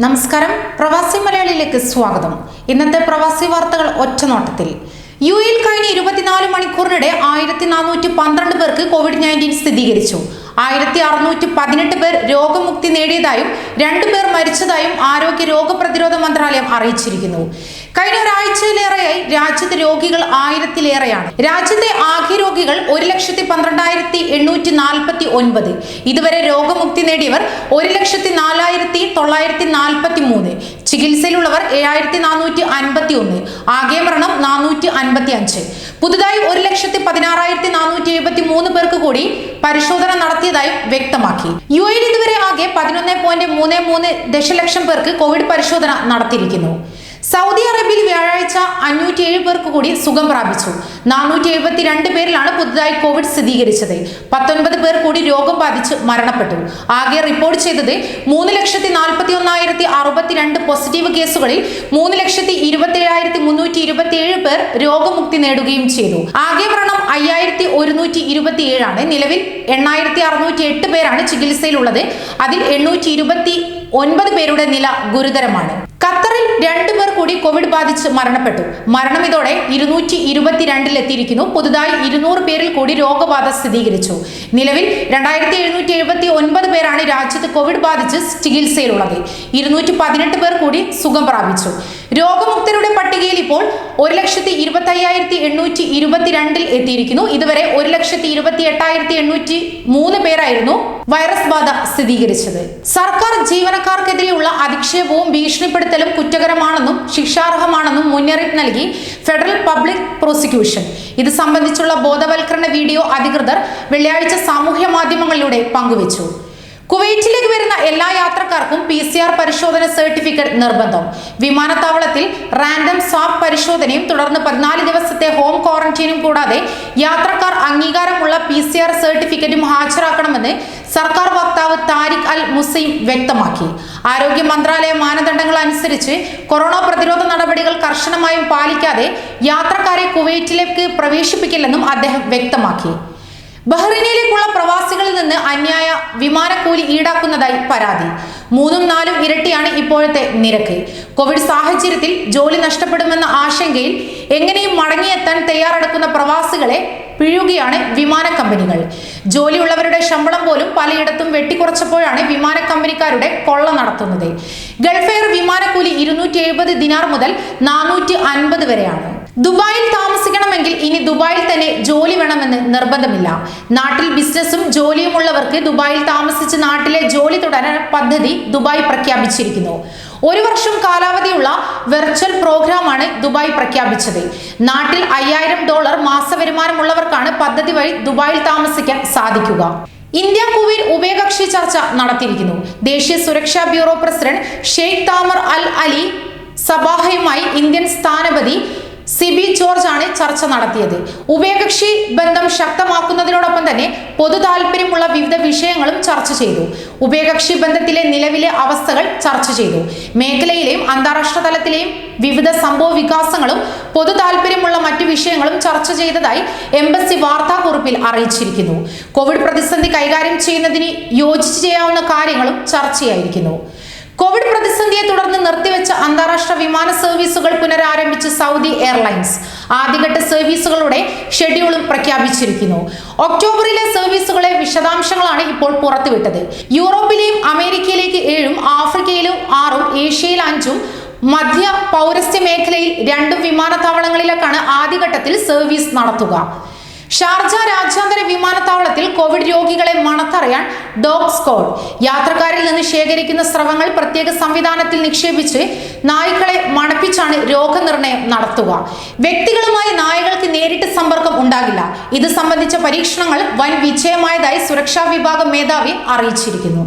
നമസ്കാരം. പ്രവാസി മലയാളിയിലേക്ക് സ്വാഗതം. ഇന്നത്തെ പ്രവാസി വാർത്തകൾ ഒറ്റനോട്ടത്തിൽ. യു എയിൽ കഴിഞ്ഞ ഇരുപത്തിനാല് മണിക്കൂറിനിടെ ആയിരത്തി നാനൂറ്റി പന്ത്രണ്ട് പേർക്ക് കോവിഡ് നയന്റീൻ സ്ഥിരീകരിച്ചു. ആയിരത്തി അറുന്നൂറ്റി പതിനെട്ട് പേർ രോഗമുക്തി നേടിയതായും രണ്ടു പേർ മരിച്ചതായും ആരോഗ്യ രോഗപ്രതിരോധ മന്ത്രാലയം അറിയിച്ചിരിക്കുന്നു. കഴിഞ്ഞ ഒരാഴ്ചയിലേറെയായി രാജ്യത്ത് രോഗികൾ ആയിരത്തിലേറെയാണ്. രാജ്യത്തെ ആകെ രോഗികൾ ഒരു ലക്ഷത്തി പന്ത്രണ്ടായിരത്തി എണ്ണൂറ്റി നാൽപ്പത്തി ഒൻപത്. ഇതുവരെ രോഗമുക്തി നേടിയവർ ഒരു ലക്ഷത്തി നാലായിരത്തി തൊള്ളായിരത്തി നാൽപ്പത്തി മൂന്ന്. ചികിത്സയിലുള്ളവർ ഏഴായിരത്തി നാനൂറ്റി അൻപത്തി ഒന്ന്. ആകെ മരണം നാനൂറ്റി അൻപത്തി അഞ്ച്. പുതുതായി ഒരു ലക്ഷത്തി പതിനാറായിരത്തി നാനൂറ്റി എഴുപത്തി മൂന്ന് പേർക്ക് കൂടി പരിശോധന നടത്തിയതായും വ്യക്തമാക്കി. യു എയിൽ ഇതുവരെ ആകെ പതിനൊന്ന് പോയിന്റ് മൂന്ന് മൂന്ന് ദശലക്ഷം പേർക്ക് കോവിഡ് പരിശോധന നടത്തിയിരിക്കുന്നു. സൗദി അറേബ്യയിൽ വ്യാഴാഴ്ച അഞ്ഞൂറ്റി ഏഴ് പേർക്ക് കൂടി സുഖം പ്രാപിച്ചു. നാനൂറ്റി എഴുപത്തി രണ്ട് പേരിലാണ് പുതുതായി കോവിഡ് സ്ഥിരീകരിച്ചത്. പത്തൊൻപത് പേർ കൂടി രോഗം ബാധിച്ച് മരണപ്പെട്ടു. ആകെ റിപ്പോർട്ട് ചെയ്തത് മൂന്ന് ലക്ഷത്തി നാൽപ്പത്തി ഒന്നായിരത്തി അറുപത്തിരണ്ട് പോസിറ്റീവ് കേസുകളിൽ മൂന്ന് ലക്ഷത്തി ഇരുപത്തി ഏഴായിരത്തി മുന്നൂറ്റി ഇരുപത്തി ഏഴ് പേർ രോഗമുക്തി നേടുകയും ചെയ്തു. ആകെ മരണം അയ്യായിരത്തി ഒരുന്നൂറ്റി ഇരുപത്തി ഏഴാണ് നിലവിൽ എണ്ണായിരത്തി അറുന്നൂറ്റി എട്ട് പേരാണ് ചികിത്സയിലുള്ളത്. അതിൽ എണ്ണൂറ്റി ഇരുപത്തി ഒൻപത് പേരുടെ നില ഗുരുതരമാണ്. ഖത്തറിൽ രണ്ടു പേർ കൂടി കോവിഡ് ബാധിച്ച് മരണപ്പെട്ടു. മരണം ഇതോടെ ഇരുന്നൂറ്റി ഇരുപത്തിരണ്ടിൽ എത്തിയിരിക്കുന്നു. പുതുതായി ഇരുന്നൂറ് പേരിൽ കൂടി രോഗബാധ സ്ഥിരീകരിച്ചു. നിലവിൽ രണ്ടായിരത്തി എഴുന്നൂറ്റി എഴുപത്തി ഒൻപത് പേരാണ് രാജ്യത്ത് കോവിഡ് ബാധിച്ച് ചികിത്സയിലുള്ളത്. ഇരുന്നൂറ്റി പതിനെട്ട് പേർ കൂടി സുഖം പ്രാപിച്ചു. രോഗമുക്തരുടെ പട്ടികയിൽ ഇപ്പോൾ ഒരു ലക്ഷത്തി ഇരുപത്തയ്യായിരത്തി എണ്ണൂറ്റി ഇരുപത്തിരണ്ടിൽ എത്തിയിരിക്കുന്നു. ഇതുവരെ ഒരു ലക്ഷത്തി ഇരുപത്തി എട്ടായിരത്തി എണ്ണൂറ്റി മൂന്ന് പേരായിരുന്നു വൈറസ് ബാധ സ്ഥിരീകരിച്ചത്. സർക്കാർ ജീവനക്കാർക്കെതിരെയുള്ള അധിക്ഷേപവും ഭീഷണിപ്പെടുത്തലും കുറ്റകരമാണെന്നും ശിക്ഷാർഹമാണെന്നും മുന്നറിയിപ്പ് നൽകി ഫെഡറൽ പബ്ലിക് പ്രോസിക്യൂഷൻ. ഇത് സംബന്ധിച്ചുള്ള ബോധവൽക്കരണ വീഡിയോ അധികൃതർ വെള്ളിയാഴ്ച സാമൂഹ്യ മാധ്യമങ്ങളിലൂടെ പങ്കുവച്ചു. കുവൈറ്റിലേക്ക് വരുന്ന എല്ലാ യാത്രക്കാർക്കും പി സി ആർ പരിശോധന സർട്ടിഫിക്കറ്റ് നിർബന്ധം. വിമാനത്താവളത്തിൽ റാൻഡം സ്വാബ് പരിശോധനയും തുടർന്ന് പതിനാല് ദിവസത്തെ ഹോം ക്വാറന്റീനും കൂടാതെ യാത്രക്കാർ അംഗീകാരമുള്ള പി സി ആർ സർട്ടിഫിക്കറ്റും ഹാജരാക്കണമെന്ന് സർക്കാർ വക്താവ് താരിഖ് അൽ മുസൈം വ്യക്തമാക്കി. ആരോഗ്യ മന്ത്രാലയ മാനദണ്ഡങ്ങൾ അനുസരിച്ച് കൊറോണ പ്രതിരോധ നടപടികൾ കർശനമായും പാലിക്കാതെ യാത്രക്കാരെ കുവൈറ്റിലേക്ക് പ്രവേശിപ്പിക്കില്ലെന്നും അദ്ദേഹം വ്യക്തമാക്കി. ബഹ്റിനിലേക്കുള്ള പ്രവാസികളിൽ നിന്ന് അന്യായ വിമാനക്കൂലി ഈടാക്കുന്നതായി പരാതി. മൂന്നും നാലും ഇരട്ടിയാണ് ഇപ്പോഴത്തെ നിരക്ക്. കോവിഡ് സാഹചര്യത്തിൽ ജോലി നഷ്ടപ്പെടുമെന്ന ആശങ്കയിൽ എങ്ങനെയും മടങ്ങിയെത്താൻ തയ്യാറെടുക്കുന്ന പ്രവാസികളെ പിഴുകയാണ് വിമാന കമ്പനികൾ. ജോലിയുള്ളവരുടെ ശമ്പളം പോലും പലയിടത്തും വെട്ടിക്കുറച്ചപ്പോഴാണ് വിമാന കമ്പനിക്കാരുടെ കൊള്ള നടത്തുന്നത്. ഗൾഫ് എയർ വിമാനക്കൂലി ഇരുന്നൂറ്റി എഴുപത് ദിനാർ മുതൽ നാനൂറ്റി അൻപത് വരെയാണ്. ദുബായിൽ താമസിക്കണമെങ്കിൽ ഇനി ദുബായിൽ തന്നെ ജോലി വേണമെന്ന് നിർബന്ധമില്ല. നാട്ടിൽ ബിസിനസ്സും ജോലിയുമുള്ളവർക്ക് ദുബായിൽ താമസിച്ച് നാട്ടിലെ ജോലി തുടരാൻ പദ്ധതി ദുബായ് പ്രഖ്യാപിച്ചിരിക്കുന്നു. ഒരു വർഷം കാലാവധിയുള്ള വെർച്വൽ പ്രോഗ്രാമാണ് ദുബായ് പ്രഖ്യാപിച്ചത്. നാട്ടിൽ അയ്യായിരം ഡോളർ മാസവരുമാനമുള്ളവർക്കാണ് പദ്ധതി വഴി ദുബായിൽ താമസിക്കാൻ സാധിക്കുക. ഇന്ത്യ കുവൈറ്റ് ഉഭയകക്ഷി ചർച്ച നടത്തിയിരിക്കുന്നു. ദേശീയ സുരക്ഷാ bureau president Sheikh Thamer Al Ali സബാഹയുമായി Indian സ്ഥാനപതി സിബി ജോർജ് ആണ് ചർച്ച നടത്തിയത്. ഉഭയകക്ഷി ബന്ധം ശക്തമാക്കുന്നതിനോടൊപ്പം തന്നെ പൊതു താല്പര്യമുള്ള വിവിധ വിഷയങ്ങളും ചർച്ച ചെയ്തു. ഉഭയകക്ഷി ബന്ധത്തിലെ നിലവിലെ അവസ്ഥകൾ ചർച്ച ചെയ്തു. മേഖലയിലെയും അന്താരാഷ്ട്ര തലത്തിലെയും വിവിധ സംഭവ വികാസങ്ങളും പൊതു താല്പര്യമുള്ള മറ്റു വിഷയങ്ങളും ചർച്ച ചെയ്തതായി എംബസി വാർത്താക്കുറിപ്പിൽ അറിയിച്ചിരിക്കുന്നു. കോവിഡ് പ്രതിസന്ധി കൈകാര്യം ചെയ്യുന്നതിന് യോജിച്ച് ചെയ്യാവുന്ന കാര്യങ്ങളും ചർച്ചയായിരിക്കുന്നു. കോവിഡ് പ്രതിസന്ധിയെ തുടർന്ന് നിർത്തിവെച്ച അന്താരാഷ്ട്ര വിമാന സർവീസുകൾ പുനരാരംഭിച്ച് സൗദി എയർലൈൻസ്. ആദ്യഘട്ട സർവീസുകളുടെ ഷെഡ്യൂളും പ്രഖ്യാപിച്ചിരിക്കുന്നു. ഒക്ടോബറിലെ സർവീസുകളെ വിശദാംശങ്ങളാണ് ഇപ്പോൾ പുറത്തുവിട്ടത്. യൂറോപ്പിലെയും അമേരിക്കയിലേക്ക് ഏഴും ആഫ്രിക്കയിലും ആറും ഏഷ്യയിൽ അഞ്ചും മധ്യ പൗരസ്ത്യ മേഖലയിൽ രണ്ടും വിമാനത്താവളങ്ങളിലേക്കാണ് ആദ്യഘട്ടത്തിൽ സർവീസ് നടത്തുക. ഷാർജ രാജ്യാന്തര വിമാനത്താവളത്തിൽ കോവിഡ് രോഗികളെ മണത്തറിയാൻ ഡോഗ് സ്കോഡ് യാത്രക്കാരിൽ നിന്ന് ശേഖരിക്കുന്ന സ്രവങ്ങൾ പ്രത്യേക സംവിധാനത്തിൽ നിക്ഷേപിച്ച് നായ്ക്കളെ മണപ്പിച്ചാണ് രോഗനിർണയം നടത്തുക. വ്യക്തികളുമായി നായകൾക്ക് നേരിട്ട് സമ്പർക്കം ഉണ്ടാകില്ല. ഇത് സംബന്ധിച്ച പരീക്ഷണങ്ങൾ വൻ വിജയമായതായി സുരക്ഷാ വിഭാഗം മേധാവി അറിയിച്ചിരിക്കുന്നു.